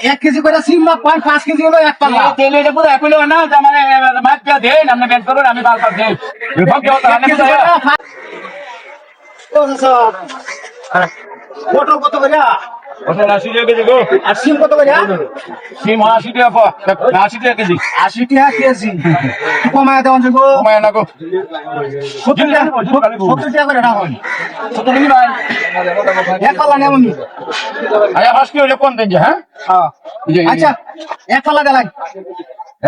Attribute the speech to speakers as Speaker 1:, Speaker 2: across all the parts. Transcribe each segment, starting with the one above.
Speaker 1: এক কেজি করে সিম বা পয়েন্ট পাঁচ কেজি হলো এক পাল্লা
Speaker 2: তেল এটা পুরো একই না যে মানে মাছ পেয়ে দেন আপনি বের করুন আমি দেন
Speaker 1: এক পাঁচ- ও চাচা, পটল কত করে?
Speaker 2: ওটা আশি টাকা কেজি গো।
Speaker 1: আর সিম কত করে?
Speaker 2: সিম আশি টাকা পো আশি টাকা কেজি।
Speaker 1: আশি টাকা কেজি। কমায় দেওয়া যাব
Speaker 2: কমায় না গো।
Speaker 1: সত্তর টাকা সত্তর টাকা করে রাখুন
Speaker 2: কত নিবি। ভাই
Speaker 1: এক পাল্লা নেবেন
Speaker 2: আয়া হাসকি হইলে? কোন দেন যে হ্যাঁ?
Speaker 1: আচ্ছা এক পাল্লা দেলাই।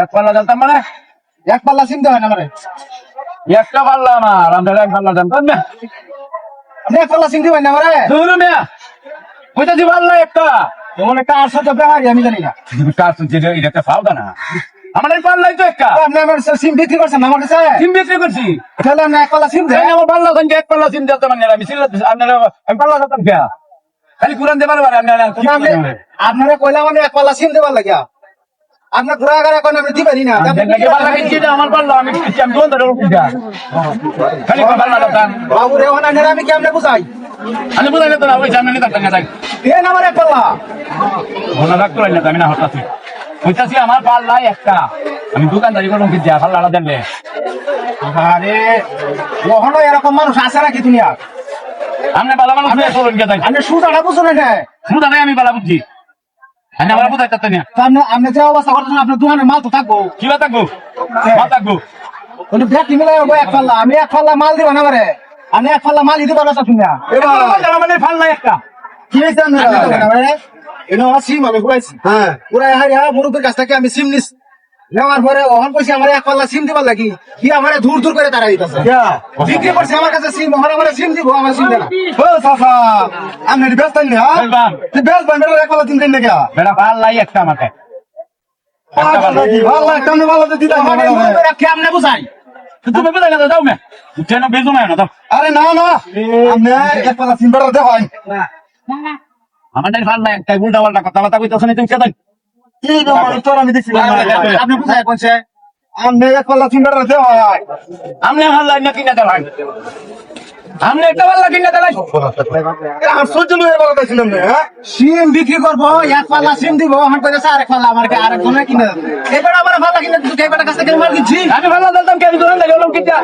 Speaker 2: এক পাল্লা জানতাম মানে?
Speaker 1: এক পাল্লা সিম দেওয়া না মানে
Speaker 2: একটা পাল্লা আমার। আমরা এক পাল্লা জানতাম না?
Speaker 1: আপনি এক পাল্লা সিম দিবেন না মানে
Speaker 2: দি পাল্লা একটা?
Speaker 1: এমন একটা আর সাথে ব্যাপারই আমি জানি না।
Speaker 2: যে এটা একটা ফাউদা না। আমার এই পাল্লাই তো একটা।
Speaker 1: আপনি আমার সিম বিক্রি করছেন আমার কাছে
Speaker 2: সিম বিক্রি করছি।
Speaker 1: তাহলে আপনি এক পাল্লা সিম দেন
Speaker 2: আমার পাল্লা সঙ্গে এক পাল্লা সিম দিতে মানে আমি সিল আপনারা আমি পাল্লা দিতাম কে? খালি কুরান দেবার পারে আপনারা
Speaker 1: আপনারা কইলাম আমি এক পাল্লা সিম দেবার লাগিয়া। আপনার ঘোরা গাড়া কোন আপনি দিবেনই না।
Speaker 2: আমার পাল্লা আমি আমি দোন ধরে খালি পাল্লা দিতাম
Speaker 1: বাবু রে ওনা আমি কেমনে বুঝাই?
Speaker 2: আমি তো না ওই সামনে নিতাম না তাই
Speaker 1: দেন আমার এক পাল্লা।
Speaker 2: মনে রাখতে পারি না আমি না হতাছি কইতাছি আমার পাল্লা একটা। আমি দোকানদারি করলাম কিনছি পাল্লা আলাদা দেনলে
Speaker 1: আরে কখনো এরকম মানুষ আছে নাকি দুনিয়া
Speaker 2: আপনি পাল্লা মানুষ নিয়ে চলুন কে তাই
Speaker 1: আপনি সুদাটা বুঝুন না
Speaker 2: শুধু তাই আমি পাল্লা বুঝছি আমি আমার বুঝাইতে না।
Speaker 1: তো আপনি আপনি যে অবস্থা করতেছেন আপনার দোকানের মাল তো থাকব।
Speaker 2: কিবা থাকব? মা থাকব?
Speaker 1: কিন্তু ব্যাটি মিলাই এক পাল্লা। আমি এক পাল্লা মাল দিব না বারে আমি এক পাল্লা মাল দিতে পারব শুনিয়া
Speaker 2: মানে পাল্লা একটা।
Speaker 1: কি হয়েছে এটা আমার সিম আমি ঘুরাইছি। হ্যাঁ। ঘুরাই হারি হ্যাঁ মুরুবের কাছ থেকে আমি সিম নিস। নেওয়ার পরে ওহন কইছে আমার এক পাল্লা সিম দিবার লাগি। কি আমার দূর দূর করে তারা দিতেছে? বিক্রি করছে আমার কাছে সিম ওহন আমার সিম দিব আমার সিম দেনা। ও সাফা আমি ব্যস্ত নি হ্যাঁ। তুই ব্যস্ত বান এক পাল্লা তিন দিন নাকি?
Speaker 2: বেটা পাল্লাই একটা আমাকে।
Speaker 1: ভালো কেমনে ভালো দিতে কেমনে বুঝাই
Speaker 2: তুমি বুঝাই না যাও মে। কেন বেজো না দাও
Speaker 1: আরে না না। আমি এক পাল্লা সিম বেড়া দেওয়া
Speaker 2: আমাদের না একটা উল্টা পাল্টা কথা কথা কইতেছ না তুমি কে তাই
Speaker 1: কি গো তোর আমি দেখছি আপনি কোথায় কোনছে আমি এক পাল্লা সিম হয় দেওয়া
Speaker 2: আমনে লাগে না কিনা দেলাই আমনে একটা পাল্লা কিনা দেলাই
Speaker 1: সিম বিক্রি করব এক পাল্লা সিম দিব আমার কইতেছে আরেক পাল্লা আমার আরেক জনের কিনে দেবে এবার আমার পাল্লা কিনে দিতে এবার কাছে কেন মার দিচ্ছি
Speaker 2: আমি পাল্লা দিতাম কে আমি দোকান দাঁড়িয়ে হলাম কিটা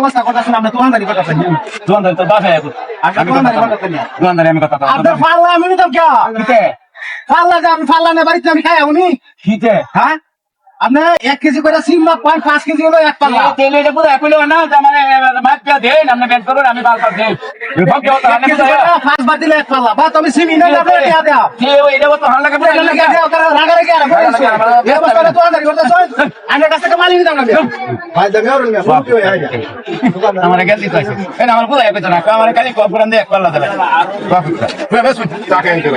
Speaker 1: অবস্থা করতেছেন আপনি দোকানদারি করতেছেন
Speaker 2: দোকান দাঁড়িয়ে তো বাসায় এখন আমি কথা দোকান দাঁড়িয়ে আমি কথা
Speaker 1: আপনার পাল্লা আমি নিতাম কে
Speaker 2: কিতে
Speaker 1: পাল্লা যে আমি পাল্লা না বাড়িতে আমি খাই উনি
Speaker 2: কিতে
Speaker 1: হ্যাঁ? আপনি এক কেজি করে সিম মাপ পান পাঁচ কেজি হলো এক পাল্লা।
Speaker 2: তেল এটা পুরো একই না যে মানে মাছ পেয়ে দেন আপনি বের করুন আমি বাল পাল দেন
Speaker 1: এক পাঁচ বার দিলে এক পাল্লা। বা তুমি সিম ইনে যাবে টিয়া দেয়া
Speaker 2: এটা তো লাগে পুরো
Speaker 1: লাগে রাগা রেখে আর বলে এই অবস্থায় দোকানদারি করতেছ আমার কাছ থেকে নিতাম না ভাই দামি আর না কি হই আইয়া
Speaker 2: আমার গেল দিতে আমার পুরো এক না আমার খালি কোরআন দিয়ে এক পাল্লা দেবে। বাপ বেশ টাকা এনতে